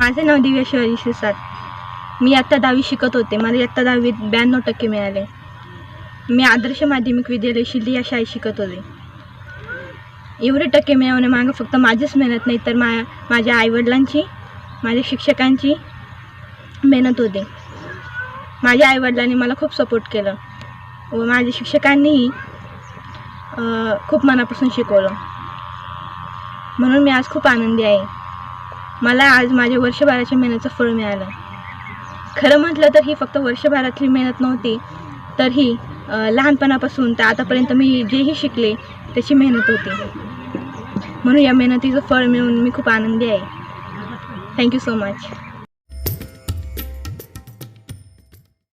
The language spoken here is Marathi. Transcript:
माझे नाव दिव्या शहरी शिरसाट. मी आत्ता दहावी शिकत होते. मला आत्ता दहावीत ब्याण्णव टक्के मिळाले. मी आदर्श माध्यमिक विद्यालय शिल्ली या शाळेत शिकत होते. एवढे टक्के मिळवण्यामागं फक्त माझीच मेहनत नाही तर मा माझ्या आईवडिलांची माझ्या शिक्षकांची मेहनत होती. माझ्या आईवडिलांनी मला खूप सपोर्ट केलं व माझ्या शिक्षकांनीही खूप मनापासून शिकवलं. म्हणून मी आज खूप आनंदी आहे. मला आज माझ्या वर्षभराच्या मेहनतीचं फळ मिळालं. खरं म्हटलं तर ही फक्त वर्षभरातली मेहनत नव्हती तर ही लहानपणापासून तर आतापर्यंत मी जेही शिकले त्याची मेहनत होती. म्हणून या मेहनतीचं फळ मिळून मी खूप आनंदी आहे. Thank you so much